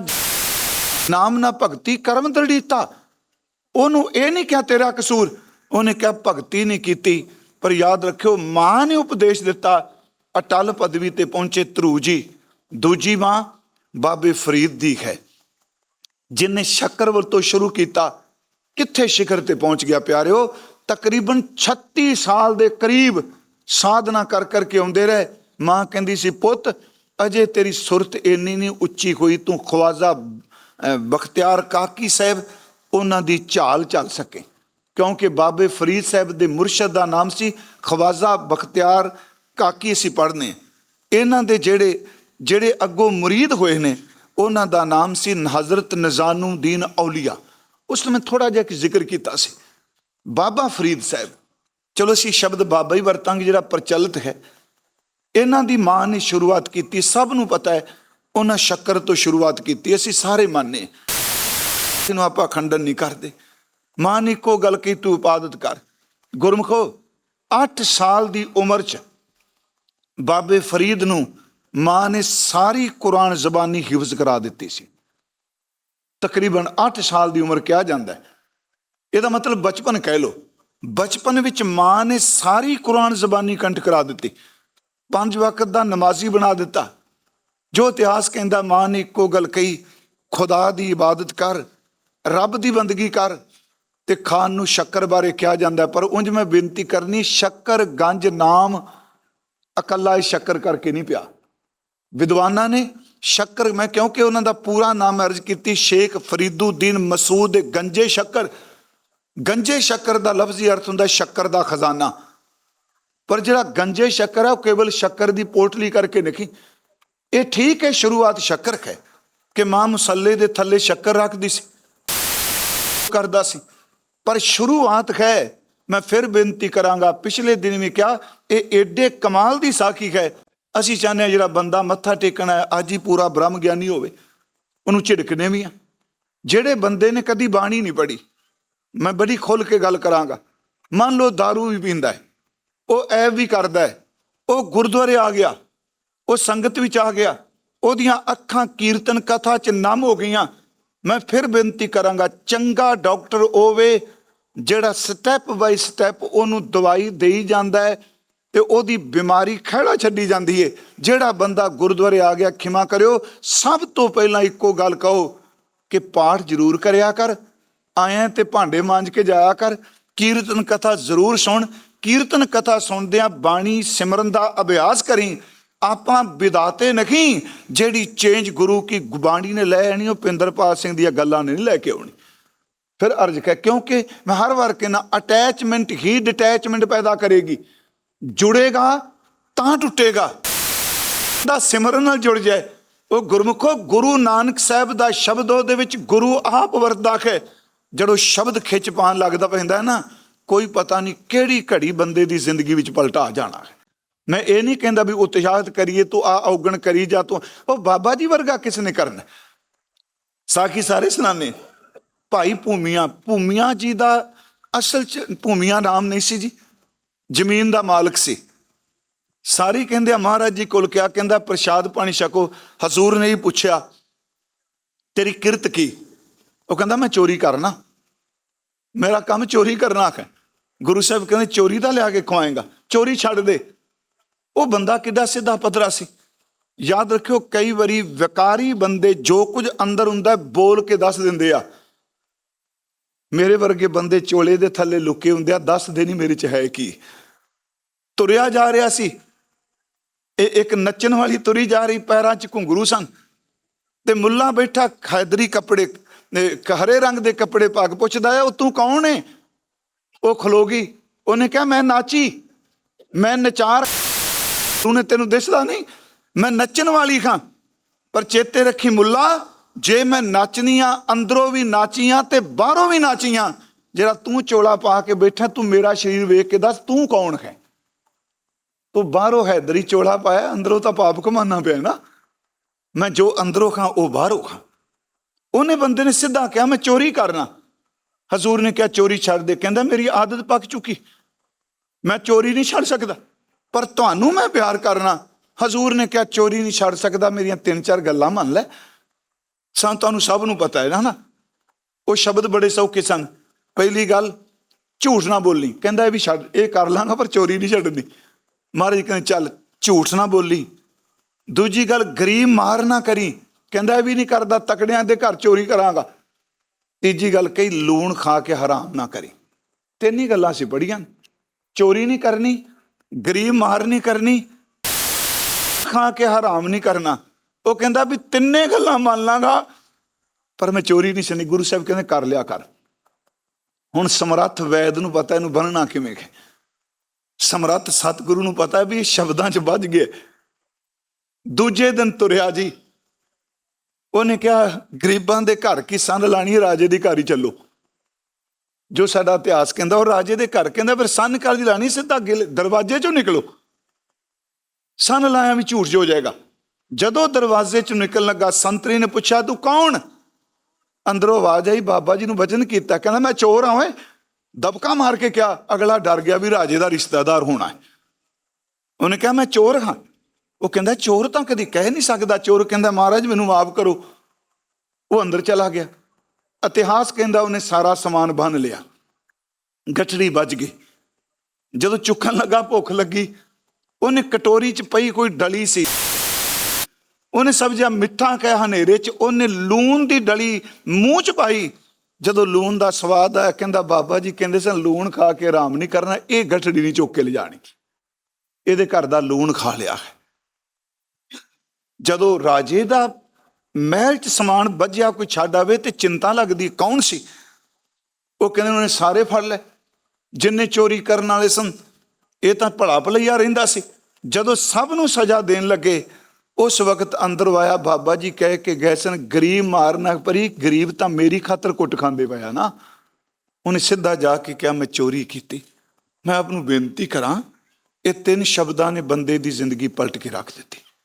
ਨਾਮ ਨਾ ਭਗਤੀ ਕਰਮ ਦੜੀਤਾ ਉਹਨੂੰ ਇਹ ਨਹੀਂ ਕਿਹਾ ਤੇਰਾ ਕਸੂਰ। ਉਹਨੇ ਕਿਹਾ, ਭਗਤੀ ਨਹੀਂ ਕੀਤੀ, ਪਰ ਯਾਦ ਰੱਖਿਓ, ਮਾਂ ਨੇ ਉਪਦੇਸ਼ ਦਿੱਤਾ, ਅਟਲ ਪਦਵੀ ਤੇ ਪਹੁੰਚੇ ਧਰੂ ਜੀ ਦੂਜੀ ਮਾਂ, ਬਾਬੇ ਫਰੀਦ ਦੀ ਹੈ। ਜਿਨੇ ਸ਼ੱਕਰਵਰ ਤੋਂ ਸ਼ੁਰੂ ਕੀਤਾ, ਕਿੱਥੇ ਸ਼ਿਖਰ ਤੇ ਪਹੁੰਚ ਗਿਆ ਪਿਆਰਿਓ? ਤਕਰੀਬਨ 36 ਸਾਲ ਦੇ ਕਰੀਬ ਸਾਧਨਾ ਕਰ ਕਰਕੇ ਆਉਂਦੇ ਰਹੇ। ਮਾਂ ਕਹਿੰਦੀ ਸੀ, ਪੁੱਤ, ਅਜੇ ਤੇਰੀ ਸੁਰਤ ਇੰਨੀ ਨਹੀਂ ਉੱਚੀ ਹੋਈ, ਤੂੰ ਖਵਾਜਾ ਬਖਤਿਆਰ ਕਾਕੀ ਸਾਹਿਬ, ਉਹਨਾਂ ਦੀ ਝਾਲ ਚੱਲ ਸਕੇ। ਕਿਉਂਕਿ ਬਾਬੇ ਫਰੀਦ ਸਾਹਿਬ ਦੇ ਮੁਰਸ਼ਦ ਦਾ ਨਾਮ ਸੀ ਖਵਾਜਾ, ਬਖਤਿਆਰ ਕਾਕੀ ਅਸੀਂ ਪੜ੍ਹਨੇ। ਇਹਨਾਂ ਦੇ ਜਿਹੜੇ ਜਿਹੜੇ ਅੱਗੋਂ ਮੁਰੀਦ ਹੋਏ ਨੇ ਉਹਨਾਂ ਦਾ ਨਾਮ ਸੀ ਹਜ਼ਰਤ ਨਿਜ਼ਾਮੁਦੀਨ ਔਲੀਆ ਉਸ ਨੂੰ ਮੈਂ ਥੋੜਾ ਜਿਹਾ ਕੁ ਜ਼ਿਕਰ ਕੀਤਾ ਸੀ। ਬਾਬਾ ਫਰੀਦ ਸਾਹਿਬ, ਚਲੋ ਅਸੀਂ ਸ਼ਬਦ ਬਾਬਾ ਹੀ ਵਰਤਾਂਗੇ, ਜਿਹੜਾ ਪ੍ਰਚਲਿਤ ਹੈ। ਇਹਨਾਂ ਦੀ ਮਾਂ ਨੇ ਸ਼ੁਰੂਆਤ ਕੀਤੀ, ਸਭ ਨੂੰ ਪਤਾ ਹੈ, ਉਹਨਾਂ ਸ਼ੱਕਰ ਤੋਂ ਸ਼ੁਰੂਆਤ ਕੀਤੀ, ਅਸੀਂ ਸਾਰੇ ਮੰਨੇ ਇਹਨੂੰ ਆਪਾਂ ਖੰਡਨ ਨਹੀਂ ਕਰਦੇ। ਮਾਂ ਨੇ ਇੱਕੋ ਗੱਲ ਕਹੀ, ਤੂੰ ਉਪਾਦਤ ਕਰ। ਗੁਰਮਖੋ 8 ਸਾਲ ਦੀ ਉਮਰ 'ਚ ਬਾਬੇ ਫਰੀਦ ਨੂੰ ਮਾਂ ਨੇ ਸਾਰੀ ਕੁਰਾਨ ਜ਼ਬਾਨੀ ਹਿਫਜ਼ ਕਰਾ ਦਿੱਤੀ ਸੀ। ਤਕਰੀਬਨ 8 ਸਾਲ ਦੀ ਉਮਰ ਕਿਹਾ ਜਾਂਦਾ ਹੈ। ਇਹਦਾ ਮਤਲਬ ਬਚਪਨ ਕਹਿ ਲੋ ਬਚਪਨ ਵਿੱਚ ਮਾਂ ਨੇ ਸਾਰੀ ਕੁਰਾਨ ਜ਼ਬਾਨੀ ਕੰਠ ਕਰਾ ਦਿੱਤੀ। ਪੰਜ ਵਕਤ ਦਾ ਨਮਾਜ਼ੀ ਬਣਾ ਦਿੱਤਾ। ਜੋ ਇਤਿਹਾਸ ਕਹਿੰਦਾ, ਮਾਂ ਨੇ ਇੱਕੋ ਗੱਲ ਕਹੀ, ਖੁਦਾ ਦੀ ਇਬਾਦਤ ਕਰ, ਰੱਬ ਦੀ ਬੰਦਗੀ ਕਰ ਤੇ ਖਾਨ ਨੂੰ ਸ਼ੱਕਰ ਬਾਰੇ ਕਿਹਾ ਜਾਂਦਾ ਪਰ ਉਂਝ ਮੈਂ ਬੇਨਤੀ ਕਰਨੀ, ਸ਼ੱਕਰ, ਗੰਜ, ਨਾਮ, ਇਕੱਲਾ ਹੀ ਸ਼ੱਕਰ ਕਰਕੇ ਨਹੀਂ ਪਿਆ। ਵਿਦਵਾਨਾਂ ਨੇ ਸ਼ੱਕਰ, ਮੈਂ ਕਿਉਂਕਿ ਉਹਨਾਂ ਦਾ ਪੂਰਾ ਨਾਮ ਅਰਜ਼ ਕੀਤੀ, ਸ਼ੇਖ ਫਰੀਦੁਦੀਨ ਮਸੂਦ ਗੰਜੇ ਸ਼ੱਕਰ। ਗੰਜੇ ਸ਼ੱਕਰ ਦਾ ਲਫ਼ਜ਼ੀ ਅਰਥ ਹੁੰਦਾ ਸ਼ੱਕਰ ਦਾ ਖਜ਼ਾਨਾ। ਪਰ ਜਿਹੜਾ ਗੰਜੇ ਸ਼ੱਕਰ ਹੈ ਉਹ ਕੇਵਲ ਸ਼ੱਕਰ ਦੀ ਪੋਟਲੀ ਕਰਕੇ ਨਹੀਂ ਇਹ ਠੀਕ ਹੈ, ਸ਼ੁਰੂਆਤ ਸ਼ੱਕਰ ਹੈ ਕਿ ਮਾਂ ਮੁਸੱਲੇ ਦੇ ਥੱਲੇ ਸ਼ੱਕਰ ਰੱਖਦੀ ਸੀ, ਕਰਦਾ ਸੀ। ਪਰ ਸ਼ੁਰੂਆਤ ਹੈ ਮੈਂ ਫਿਰ ਬੇਨਤੀ ਕਰਾਂਗਾ, ਪਿਛਲੇ ਦਿਨ ਵੀ ਕਿਹਾ, ਇਹ ਏਡੇ ਕਮਾਲ ਦੀ ਸਾਖੀ ਹੈ ਅਸੀਂ ਚਾਹੁੰਦੇ ਹਾਂ ਜਿਹੜਾ ਬੰਦਾ ਮੱਥਾ ਟੇਕਣਾ ਹੈ ਅੱਜ ਹੀ ਪੂਰਾ ਬ੍ਰਹਮ ਗਿਆਨੀ ਹੋਵੇ, ਉਹਨੂੰ ਝਿੜਕਨੇ ਵੀ ਆ ਜਿਹੜੇ ਬੰਦੇ ਨੇ ਕਦੀ ਬਾਣੀ ਨਹੀਂ ਪੜ੍ਹੀ, ਮੈਂ ਬੜੀ ਖੁੱਲ ਕੇ ਗੱਲ ਕਰਾਂਗਾ, ਮੰਨ ਲਓ दारू ਵੀ ਪੀਂਦਾ ਹੈ, ਉਹ ਐਬ ਵੀ ਕਰਦਾ ਹੈ, ਉਹ ਗੁਰਦੁਆਰੇ ਆ ਗਿਆ, ਉਹ ਸੰਗਤ ਵਿੱਚ ਆ ਗਿਆ, ਉਹਦੀਆਂ ਅੱਖਾਂ ਕੀਰਤਨ ਕਥਾ ਚ ਨਮ ਹੋ ਗਈਆਂ, ਮੈਂ ਫਿਰ ਬੇਨਤੀ ਕਰਾਂਗਾ, ਚੰਗਾ ਡਾਕਟਰ ਹੋਵੇ, ਜਿਹੜਾ ਸਟੈਪ ਬਾਈ ਸਟੈਪ ਉਹਨੂੰ ਦਵਾਈ ਦੇਈ ਜਾਂਦਾ ਹੈ ਤੇ ਉਹਦੀ ਬਿਮਾਰੀ ਖਹਿੜਾ ਛੱਡੀ ਜਾਂਦੀ ਏ। ਜਿਹੜਾ ਬੰਦਾ ਗੁਰਦੁਆਰੇ ਆ ਗਿਆ, ਖਿਮਾ ਕਰਿਓ, ਸਭ ਤੋਂ ਪਹਿਲਾਂ ਇੱਕੋ ਗੱਲ ਕਹੋ ਕਿ ਪਾਠ ਜ਼ਰੂਰ ਕਰਿਆ ਕਰ। ਆਇਆ ਤੇ ਭਾਂਡੇ ਮਾਂਜ ਕੇ ਜਾਇਆ ਕਰ। ਕੀਰਤਨ ਕਥਾ ਜ਼ਰੂਰ ਸੁਣ। ਕੀਰਤਨ ਕਥਾ ਸੁਣਦਿਆਂ ਬਾਣੀ ਸਿਮਰਨ ਦਾ ਅਭਿਆਸ ਕਰੀ। ਆਪਾਂ ਵਿਦਾਤੇ ਨਹੀਂ, ਜਿਹੜੀ ਚੇਂਜ ਗੁਰੂ ਕੀ ਗੁਬਾਣੀ ਨੇ ਲੈ ਆਣੀ ਉਹ ਪਿੰਦਰਪਾਲ ਸਿੰਘ ਦੀਆਂ ਗੱਲਾਂ ਨੇ ਨਹੀਂ ਲੈ ਕੇ ਆਉਣੀ। ਫਿਰ ਅਰਜ ਕਰ, ਕਿਉਂਕਿ ਮੈਂ ਹਰ ਵਾਰ ਕਹਿੰਦਾ ਅਟੈਚਮੈਂਟ ਹੀ ਡਿਟੈਚਮੈਂਟ ਪੈਦਾ ਕਰੇਗੀ। ਜੁੜੇਗਾ ਤਾਂ ਟੁੱਟੇਗਾ। ਦਾ ਸਿਮਰਨ ਨਾਲ ਜੁੜ ਜਾਏ। ਉਹ ਗੁਰਮੁਖੋ ਗੁਰੂ ਨਾਨਕ ਸਾਹਿਬ ਦਾ ਸ਼ਬਦ ਉਹਦੇ ਵਿੱਚ ਗੁਰੂ ਆਪ ਵਰਤਦਾ ਹੈ ਜਦੋਂ ਸ਼ਬਦ ਖਿੱਚ ਪਾਣ ਲੱਗਦਾ ਪੈਂਦਾ ਹੈ ਨਾ, ਕੋਈ ਪਤਾ ਨਹੀਂ ਕਿਹੜੀ ਘੜੀ ਬੰਦੇ ਦੀ ਜ਼ਿੰਦਗੀ ਵਿੱਚ ਪਲਟਾ ਜਾਣਾ ਹੈ। ਮੈਂ ਇਹ ਨਹੀਂ ਕਹਿੰਦਾ ਵੀ ਉਤਸ਼ਾਹਤ ਕਰੀਏ, ਤੂੰ ਆ ਔਗਣ ਕਰੀ ਜਾ, ਤੂੰ ਉਹ ਬਾਬਾ ਜੀ ਵਰਗਾ ਕਿਸ ਨੇ ਕਰਨਾ? ਸਾਖੀ ਸਾਰੇ ਸੁਣਾਨੇ ਭਾਈ ਭੂਮੀਆਂ ਭੂਮੀਆਂ ਜੀ ਦਾ ਅਸਲ ਚ ਭੂਮੀਆਂ ਨਾਮ ਨਹੀਂ ਸੀ ਜੀ। ਜ਼ਮੀਨ ਦਾ ਮਾਲਕ ਸੀ। ਸਾਰੀ ਕਹਿੰਦੇ ਆ, ਮਹਾਰਾਜ ਜੀ ਕੋਲ ਕਿਆ ਕਹਿੰਦਾ, ਪ੍ਰਸ਼ਾਦ ਪਾਣੀ ਛਕੋ। ਹਜ਼ੂਰ ਨੇ ਹੀ ਪੁੱਛਿਆ, ਤੇਰੀ ਕਿਰਤ ਕੀ? ਉਹ ਕਹਿੰਦਾ, ਮੈਂ ਚੋਰੀ ਕਰਨਾ। ਮੇਰਾ ਕੰਮ ਚੋਰੀ ਕਰਨਾ ਹੈ ਗੁਰੂ ਸਾਹਿਬ ਕਹਿੰਦੇ, ਚੋਰੀ ਦਾ ਲਿਆ ਕੇ ਖਵਾਏਗਾ, ਚੋਰੀ ਛੱਡ ਦੇ। ਉਹ ਬੰਦਾ ਕਿੱਡਾ ਸਿੱਧਾ ਪਤਰਾ ਸੀ। ਯਾਦ ਰੱਖਿਓ, ਕਈ ਵਾਰੀ ਵਿਕਾਰੀ ਬੰਦੇ ਜੋ ਕੁਝ ਅੰਦਰ ਹੁੰਦਾ ਬੋਲ ਕੇ ਦੱਸ ਦਿੰਦੇ ਆ। ਮੇਰੇ ਵਰਗੇ ਬੰਦੇ ਚੋਲੇ ਦੇ ਥੱਲੇ ਲੁਕੇ ਹੁੰਦੇ ਆ ਦੱਸਦੇ ਨਹੀਂ ਮੇਰੇ ਚ ਹੈ ਕੀ। ਤੁਰਿਆ ਜਾ ਰਿਹਾ ਸੀ। ਇਹ ਇੱਕ ਨੱਚਣ ਵਾਲੀ ਤੁਰੀ ਜਾ ਰਹੀ, ਪੈਰਾਂ 'ਚ ਘੁੰਗਰੂ ਸਨ। ਤੇ ਮੁੱਲਾ ਬੈਠਾ, ਖੈਦਰੀ ਕੱਪੜੇ ਹਰੇ ਰੰਗ ਦੇ ਕੱਪੜੇ ਪਾ ਕੇ ਪੁੱਛਦਾ ਆ ਉਹ ਤੂੰ ਕੌਣ ਏ? ਉਹ ਖਲੋ ਗਈ। ਉਹਨੇ ਕਿਹਾ, ਮੈਂ ਨਾਚੀ। ਮੈਂ ਨਚਾਰ। ਤੂੰ ਨੇ ਤੈਨੂੰ ਦਿਸਦਾ ਨਹੀਂ। ਮੈਂ ਨੱਚਣ ਵਾਲੀ ਖਾਂ ਪਰ ਚੇਤੇ ਰੱਖੀ ਮੁੱਲਾ ਜੇ ਮੈਂ ਨੱਚਨੀਆਂ, ਅੰਦਰੋਂ ਵੀ ਨਾਚੀਆਂ ਤੇ ਬਾਹਰੋਂ ਵੀ ਨਾਚੀਆਂ, ਜਿਹੜਾ ਤੂੰ ਚੋਲਾ ਪਾ ਕੇ ਬੈਠਾ, ਤੂੰ ਮੇਰਾ ਸਰੀਰ ਵੇਖ ਕੇ ਦੱਸ ਤੂੰ ਕੌਣ ਹੈ? ਤੂੰ ਬਾਹਰੋਂ ਹੈਦਰੀ ਚੋਲਾ ਪਾਇਆ, ਅੰਦਰੋਂ ਤਾਂ ਪਾਪ ਕਮਾਨਾ ਪਿਆ ਨਾ। ਮੈਂ ਜੋ ਅੰਦਰੋਂ ਖਾਂ, ਉਹ ਬਾਹਰੋਂ ਖਾਂ। ਉਹਨੇ ਬੰਦੇ ਨੇ ਸਿੱਧਾ ਕਿਹਾ, ਮੈਂ ਚੋਰੀ ਕਰਨਾ। ਹਜ਼ੂਰ ਨੇ ਕਿਹਾ, ਚੋਰੀ ਛੱਡ ਦੇ। ਕਹਿੰਦਾ, ਮੇਰੀ ਆਦਤ ਪੱਕ ਚੁੱਕੀ। ਮੈਂ ਚੋਰੀ ਨਹੀਂ ਛੱਡ ਸਕਦਾ, ਪਰ ਤੁਹਾਨੂੰ ਮੈਂ ਪਿਆਰ ਕਰਨਾ। ਹਜ਼ੂਰ ਨੇ ਕਿਹਾ, ਚੋਰੀ ਨਹੀਂ ਛੱਡ ਸਕਦਾ, ਮੇਰੀਆਂ ਤਿੰਨ ਚਾਰ ਗੱਲਾਂ ਮੰਨ ਲੈ। ਸਾਨੂੰ ਤੁਹਾਨੂੰ ਸਭ ਨੂੰ ਪਤਾ ਹੈ ਨਾ ਉਹ ਸ਼ਬਦ ਬੜੇ ਸੌਖੇ ਸਨ। ਪਹਿਲੀ ਗੱਲ, ਝੂਠ ਨਾ ਬੋਲੀ। ਕਹਿੰਦਾ ਇਹ ਵੀ ਛੱਡ, ਇਹ ਕਰ ਲਾਂਗਾ ਪਰ ਚੋਰੀ ਨਹੀਂ ਛੱਡਣੀ। ਮਹਾਰਾਜ ਕਹਿੰਦੇ, ਚੱਲ, ਝੂਠ ਨਾ ਬੋਲੀ। ਦੂਜੀ ਗੱਲ, ਗਰੀਬ ਮਾਰ ਨਾ ਕਰੀ। ਕਹਿੰਦਾ ਇਹ ਵੀ ਨਹੀਂ ਕਰਦਾ, ਤਕੜਿਆਂ ਦੇ ਘਰ ਚੋਰੀ ਕਰਾਂਗਾ। ਤੀਜੀ ਗੱਲ ਕਹੀ ਲੂਣ ਖਾ ਕੇ ਹਰਾਮ ਨਾ ਕਰੀ। ਤਿੰਨ ਹੀ ਗੱਲਾਂ ਸੀ ਪੜੀਆਂ ਚੋਰੀ ਨਹੀਂ ਕਰਨੀ, ਗਰੀਬ ਮਾਰ ਨਹੀਂ ਕਰਨੀ, ਖਾ ਕੇ ਹਰਾਮ ਨਹੀਂ ਕਰਨਾ। ਉਹ ਕਹਿੰਦਾ ਵੀ ਤਿੰਨੇ ਗੱਲਾਂ ਮੰਨ ਲਾਂਗਾ, ਪਰ ਮੈਂ ਚੋਰੀ ਨਹੀਂ ਸੁਣੀ ਗੁਰੂ ਸਾਹਿਬ ਕਹਿੰਦੇ, ਕਰ ਲਿਆ ਕਰ। ਹੁਣ ਸਮਰੱਥ ਵੈਦ ਨੂੰ ਪਤਾ ਇਹਨੂੰ ਬੰਨਣਾ ਕਿਵੇਂ ਹੈ। ਸਮਰੱਥ ਸਤਿਗੁਰੂ ਨੂੰ ਪਤਾ ਵੀ ਇਹ ਸ਼ਬਦਾਂ 'ਚ ਵੱਜ ਗਏ। ਦੂਜੇ ਦਿਨ ਤੁਰਿਆ ਜੀ। ਉਹਨੇ ਕਿਹਾ, ਗਰੀਬਾਂ ਦੇ ਘਰ ਕੀ ਸੰਨ ਲਾਣੀ ਰਾਜੇ ਦੇ ਘਰ ਹੀ ਚੱਲੋ। ਜੋ ਸਾਡਾ ਇਤਿਹਾਸ ਕਹਿੰਦਾ, ਉਹ ਰਾਜੇ ਦੇ ਘਰ ਕਹਿੰਦਾ, ਫਿਰ ਸੰਨ ਘਰ ਦੀ ਲਾਣੀ? ਸਿੱਧਾ ਗਿਲ- ਦਰਵਾਜ਼ੇ 'ਚੋਂ ਨਿਕਲੋ। ਸੰਨ ਲਾਇਆ ਵੀ ਝੂਠ ਜੋ ਜਾਏਗਾ। ਜਦੋਂ ਦਰਵਾਜ਼ੇ 'ਚੋਂ ਨਿਕਲਣ ਲੱਗਾ, ਸੰਤਰੀ ਨੇ ਪੁੱਛਿਆ, ਤੂੰ ਕੌਣ? ਅੰਦਰੋਂ ਆਵਾਜ਼ ਆਈ, ਬਾਬਾ ਜੀ ਨੂੰ ਵਚਨ ਕੀਤਾ। ਕਹਿੰਦਾ, ਮੈਂ ਚੋਰ ਹਾਂ, ਓਏ। ਦਬਕਾ ਮਾਰ ਕੇ ਕਿਹਾ, ਅਗਲਾ ਡਰ ਗਿਆ ਵੀ ਰਾਜੇ ਦਾ ਰਿਸ਼ਤੇਦਾਰ ਹੋਣਾ ਹੈ। ਉਹਨੇ ਕਿਹਾ, ਮੈਂ ਚੋਰ ਹਾਂ। ਉਹ ਕਹਿੰਦਾ, ਚੋਰ ਤਾਂ ਕਦੀ ਕਹਿ ਨਹੀਂ ਸਕਦਾ, ਚੋਰ ਕਹਿੰਦਾ, ਮਹਾਰਾਜ, ਮੈਨੂੰ ਮਾਫ ਕਰੋ। ਉਹ ਅੰਦਰ ਚਲਾ ਗਿਆ। ਇਤਿਹਾਸ ਕਹਿੰਦਾ, ਉਹਨੇ ਸਾਰਾ ਸਮਾਨ ਬੰਨ ਲਿਆ। ਗਠੜੀ ਵੱਜ ਗਈ। ਜਦੋਂ ਚੁੱਕਣ ਲੱਗਾ, ਭੁੱਖ ਲੱਗੀ। ਉਹਨੇ ਕਟੋਰੀ 'ਚ ਪਈ ਕੋਈ ਡਲੀ ਸੀ। ਉਹਨੇ ਸਬਜ਼ੀਆਂ ਮਿੱਠਾ ਕਹਿ, ਹਨੇਰੇ 'ਚ ਉਹਨੇ ਲੂਣ ਦੀ ਡਲੀ ਮੂੰਹ 'ਚ ਪਾਈ। ਜਦੋਂ ਲੂਣ ਦਾ ਸਵਾਦ ਆਇਆ, ਕਹਿੰਦਾ, ਬਾਬਾ ਜੀ, ਕਹਿੰਦੇ ਸਨ ਲੂਣ ਖਾ ਕੇ ਆਰਾਮ ਨਹੀਂ ਕਰਨਾ, ਇਹ ਗਠੜੀ ਨਹੀਂ ਚੁੱਕ ਕੇ ਲਿਜਾਣੀ। ਇਹਦੇ ਘਰ ਦਾ ਲੂਣ ਖਾ ਲਿਆ ਹੈ। ਜਦੋਂ ਰਾਜੇ ਦਾ ਮਹਿਲ 'ਚ ਸਮਾਨ ਵੱਜਿਆ, ਕੋਈ ਛੱਡ ਆਵੇ ਤੇ ਚਿੰਤਾ ਲੱਗਦੀ, ਕੌਣ ਸੀ? ਉਹ ਕਹਿੰਦੇ, ਉਹਨੇ ਸਾਰੇ ਫੜ ਲਏ। ਜਿੰਨੇ ਚੋਰੀ ਕਰਨ ਵਾਲੇ ਸਨ, ਇਹ ਤਾਂ ਭਲਾ ਭਲਈਆ ਰਹਿੰਦਾ ਸੀ। ਜਦੋਂ ਸਭ ਨੂੰ ਸਜ਼ਾ ਦੇਣ ਲੱਗੇ ਉਸ ਵਕਤ ਅੰਦਰ ਆਇਆ ਬਾਬਾ ਜੀ ਕਹਿ ਕੇ ਗਏ ਸਨ, ਗਰੀਬ ਮਾਰਨਾ ਪਰੀ, ਗਰੀਬ ਤਾਂ ਮੇਰੀ ਖਾਤਰ ਕੁੱਟ ਖਾਂਦੇ ਪਿਆ ਨਾ। ਉਹਨੇ ਸਿੱਧਾ ਜਾ ਕੇ ਕਿਹਾ, ਮੈਂ ਚੋਰੀ ਕੀਤੀ। ਮੈਂ ਆਪ ਨੂੰ ਬੇਨਤੀ ਕਰਾਂ, ਇਹ ਤਿੰਨ ਸ਼ਬਦਾਂ ਨੇ ਬੰਦੇ ਦੀ ਜ਼ਿੰਦਗੀ ਪਲਟ ਕੇ ਰੱਖ ਦਿੱਤੀ।